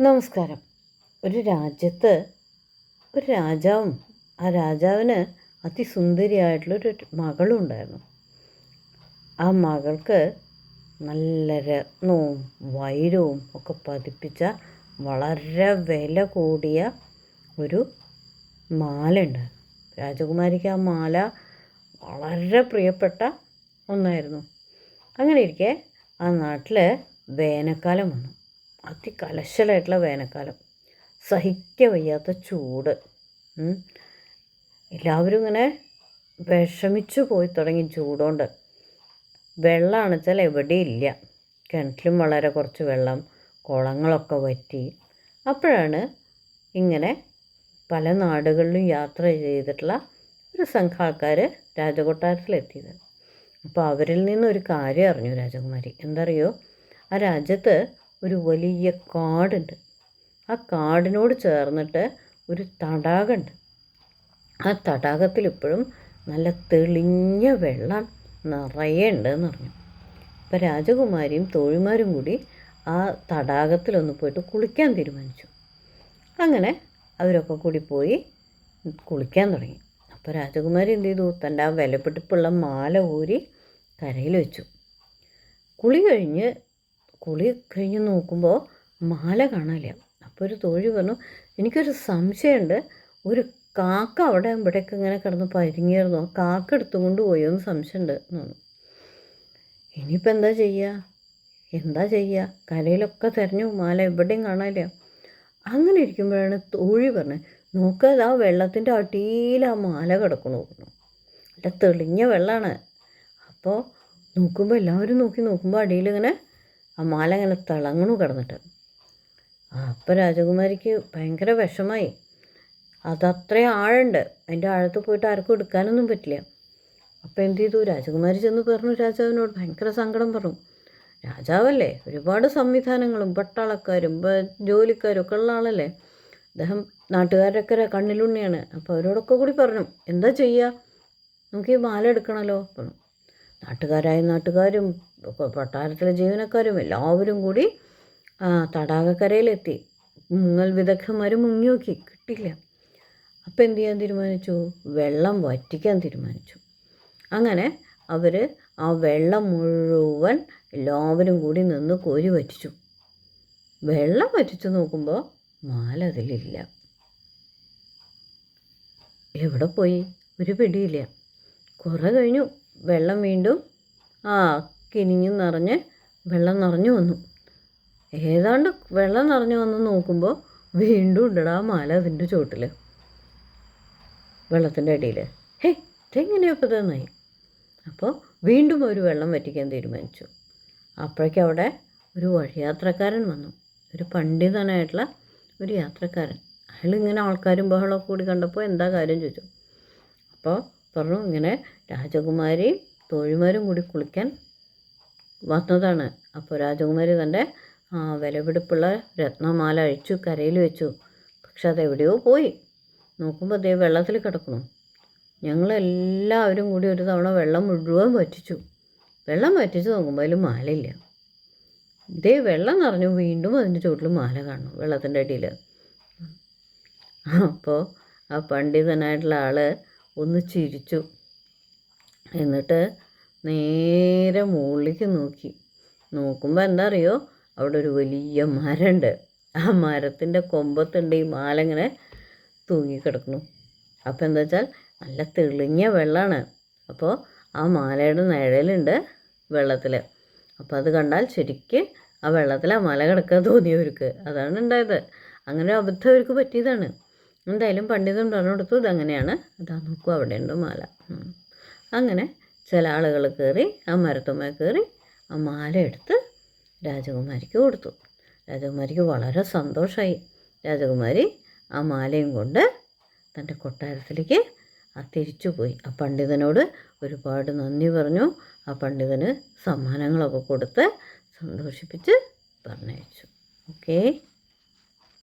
നമസ്കാരം. ഒരു രാജ്യത്ത് ഒരു രാജാവും ആ രാജാവിന് അതിസുന്ദരിയായിട്ടുള്ളൊരു മകളും ഉണ്ടായിരുന്നു ആ മകൾക്ക് നല്ല രത്നവും വൈരവും ഒക്കെ പതിപ്പിച്ച വളരെ വില കൂടിയ ഒരു മാല ഉണ്ട് രാജകുമാരിക്ക് ആ മാല വളരെ പ്രിയപ്പെട്ട ഒന്നായിരുന്നു. അങ്ങനെ ഇരിക്കെ ആ നാട്ടിൽ വേനൽക്കാലം വന്നു. അതികലശലായിട്ടുള്ള വേനൽക്കാലം. സഹിക്ക വയ്യാത്ത ചൂട്. എല്ലാവരും ഇങ്ങനെ വിഷമിച്ചു പോയി തുടങ്ങി ചൂടുകൊണ്ട് വെള്ളമാണെന്ന് വെച്ചാൽ എവിടെയില്ല. കിണറ്റിലും വളരെ കുറച്ച് വെള്ളം കുളങ്ങളൊക്കെ വറ്റി. അപ്പോഴാണ് ഇങ്ങനെ പല നാടുകളിലും യാത്ര ചെയ്തിട്ടുള്ള ഒരു സംഘം ആൾക്കാർ രാജകൊട്ടാരത്തിലെത്തിയത്. അപ്പോൾ അവരിൽ നിന്നൊരു കാര്യം അറിഞ്ഞു രാജകുമാരി. എന്തറിയോ ആ രാജ്യത്ത് ഒരു വലിയ കാടുണ്ട്. ആ കാടിനോട് ചേർന്നിട്ട് ഒരു തടാകമുണ്ട്. ആ തടാകത്തിൽ ഇപ്പോഴും നല്ല തെളിഞ്ഞ വെള്ളം നിറയെ ഉണ്ടെന്ന് പറഞ്ഞു. അപ്പോൾ രാജകുമാരിയും തോഴിമാരും കൂടി ആ തടാകത്തിലൊന്ന് പോയിട്ട് കുളിക്കാൻ തീരുമാനിച്ചു. അങ്ങനെ അവരൊക്കെ കൂടി പോയി കുളിക്കാൻ തുടങ്ങി. അപ്പോൾ രാജകുമാരി എന്ത് ചെയ്തു? തന്റെ ആ വിലപിടിപ്പുള്ള മാല ഊരി കരയിൽ വെച്ചു. കുളി കഴിഞ്ഞ് കുളി കഴിഞ്ഞ് നോക്കുമ്പോൾ മാല കാണാനില്ല. അപ്പോൾ ഒരു തോഴി പറഞ്ഞു എനിക്കൊരു സംശയമുണ്ട്. ഒരു കാക്ക അവിടെ ഇവിടേക്ക് ഇങ്ങനെ കിടന്ന് പരിങ്ങിയിരുന്നു കാക്ക എടുത്തുകൊണ്ട് പോയോ എന്ന് സംശയമുണ്ട് എന്ന് പറഞ്ഞു. ഇനിയിപ്പോൾ എന്താ ചെയ്യുക എന്താ ചെയ്യുക കരയിലൊക്കെ തിരഞ്ഞു മാല എവിടെയും കാണാനില്ല. അങ്ങനെ ഇരിക്കുമ്പോഴാണ് തോഴി പറഞ്ഞത് നോക്കാതെ ആ വെള്ളത്തിന്റെ അടിയിൽ ആ മാല കിടക്കണു പറഞ്ഞു. അല്ല തെളിഞ്ഞ വെള്ളമാണ് അപ്പോൾ നോക്കുമ്പോൾ എല്ലാവരും നോക്കി നോക്കുമ്പോൾ അടിയിൽ ഇങ്ങനെ ആ മാല ഇങ്ങനെ തിളങ്ങണു കിടന്നിട്ട്. അപ്പം രാജകുമാരിക്ക് ഭയങ്കര വിഷമായി. അതത്രയും ആഴുണ്ട്. അതിന്റെ ആഴത്ത് പോയിട്ട് ആർക്കും എടുക്കാനൊന്നും പറ്റില്ല. അപ്പോൾ എന്ത് ചെയ്തു? രാജകുമാരി ചെന്ന് പറഞ്ഞു രാജാവിനോട് ഭയങ്കര സങ്കടം പറഞ്ഞു. രാജാവല്ലേ? ഒരുപാട് സംവിധാനങ്ങളും പട്ടാളക്കാരും ജോലിക്കാരും ഒക്കെ ഉള്ള ആളല്ലേ? അദ്ദേഹം നാട്ടുകാരൊക്കെ കണ്ണിലുണ്ണിയാണ്. അപ്പോൾ അവരോടൊക്കെ കൂടി പറഞ്ഞു എന്താ ചെയ്യുക നമുക്ക് ഈ മാല എടുക്കണമല്ലോ പറഞ്ഞു. നാട്ടുകാരായ നാട്ടുകാരും കൊട്ടാരത്തിലെ ജീവനക്കാരും എല്ലാവരും കൂടി തടാകക്കരയിലെത്തി. മുങ്ങൽ വിദഗ്ധന്മാർ മുങ്ങി നോക്കി. കിട്ടില്ല. അപ്പം എന്ത് ചെയ്യാൻ തീരുമാനിച്ചു? വെള്ളം വറ്റിക്കാൻ തീരുമാനിച്ചു. അങ്ങനെ അവർ ആ വെള്ളം മുഴുവൻ എല്ലാവരും കൂടി നിന്ന് കോരി വറ്റിച്ചു. വെള്ളം വറ്റിച്ചു നോക്കുമ്പോൾ മാല അതിലില്ല. എവിടെ പോയി? ഒരു പിടിയില്ല. കുറേ കഴിഞ്ഞു. വെള്ളം വീണ്ടും ആ കിനിഞ്ഞു നിറഞ്ഞ് വെള്ളം നിറഞ്ഞു വന്നു. ഏതാണ്ട് വെള്ളം നിറഞ്ഞു വന്ന് നോക്കുമ്പോൾ വീണ്ടും ഉണ്ടടാ മാല അതിന്റെ ചോട്ടിൽ വെള്ളത്തിന്റെ അടിയിൽ ഹേ ഇതെങ്ങനെയൊക്കെ ഇതെന്നായി? അപ്പോൾ വീണ്ടും ഒരു വെള്ളം വറ്റിക്കാൻ തീരുമാനിച്ചു. അപ്പോഴേക്കും അവിടെ ഒരു വഴിയാത്രക്കാരൻ വന്നു. ഒരു പണ്ഡിതനായിട്ടുള്ള ഒരു യാത്രക്കാരൻ. അയാൾ ഇങ്ങനെ ആൾക്കാരും ബഹളമൊക്കെ കൂടി കണ്ടപ്പോൾ എന്താ കാര്യം ചോദിച്ചു. അപ്പോൾ പറഞ്ഞു ഇങ്ങനെ രാജകുമാരിയും തോഴിമാരും കൂടി കുളിക്കാൻ വന്നതാണ്. അപ്പോൾ രാജകുമാരി തന്റെ വിലപിടിപ്പുള്ള രത്നമാല അഴിച്ചു കരയിൽ വെച്ചു. പക്ഷെ അതെവിടെയോ പോയി. നോക്കുമ്പോൾ അതേ വെള്ളത്തിൽ കിടക്കണം ഞങ്ങളെല്ലാവരും കൂടി ഒരു തവണ വെള്ളം മുഴുവൻ വറ്റിച്ചു. വെള്ളം വറ്റിച്ച് നോക്കുമ്പോൾ അതിൽ മാലയില്ല. ഇതേ വെള്ളം നിറഞ്ഞു വീണ്ടും അതിന്റെ ചുവട്ടിൽ മാല കാണും വെള്ളത്തിന്റെ അടിയിൽ. അപ്പോൾ ആ പണ്ഡിതനായിട്ടുള്ള ആൾ ഒന്ന് ചിരിച്ചു. എന്നിട്ട് നേരെ മുകളിലേക്ക് നോക്കി. നോക്കുമ്പോൾ എന്താ അറിയോ അവിടെ ഒരു വലിയ മരമുണ്ട് ആ മരത്തിന്റെ കൊമ്പത്തുണ്ട്. ഈ മാല ഇങ്ങനെ തൂങ്ങിക്കിടക്കുന്നു. അപ്പോൾ എന്താ വെച്ചാൽ നല്ല തെളിഞ്ഞ വെള്ളമാണ് അപ്പോൾ ആ മാലയുടെ നിഴലുണ്ട് വെള്ളത്തിൽ അപ്പോൾ അത് കണ്ടാൽ ശരിക്ക് ആ വെള്ളത്തിൽ ആ മല കിടക്കാൻ തോന്നിയവർക്ക്. അതാണ് ഉണ്ടായത്. അങ്ങനെ അബദ്ധം അവർക്ക് പറ്റിയതാണ്. എന്തായാലും പണ്ഡിതൻ പറഞ്ഞു കൊടുത്തു ഇതങ്ങനെയാണ്. അതാ നോക്കൂ അവിടെ ഉണ്ട് മാല അങ്ങനെ ചില ആളുകൾ കയറി ആ മരത്തുമ്മ കയറി ആ മാല എടുത്ത് രാജകുമാരിക്ക് കൊടുത്തു. രാജകുമാരിക്ക് വളരെ സന്തോഷമായി രാജകുമാരി ആ മാലയും കൊണ്ട് തന്റെ കൊട്ടാരത്തിലേക്ക് ആ തിരിച്ചു പോയി. ആ പണ്ഡിതനോട് ഒരുപാട് നന്ദി പറഞ്ഞു. ആ പണ്ഡിതന് സമ്മാനങ്ങളൊക്കെ കൊടുത്ത് സന്തോഷിപ്പിച്ച് പറഞ്ഞയച്ചു. ഓക്കേ.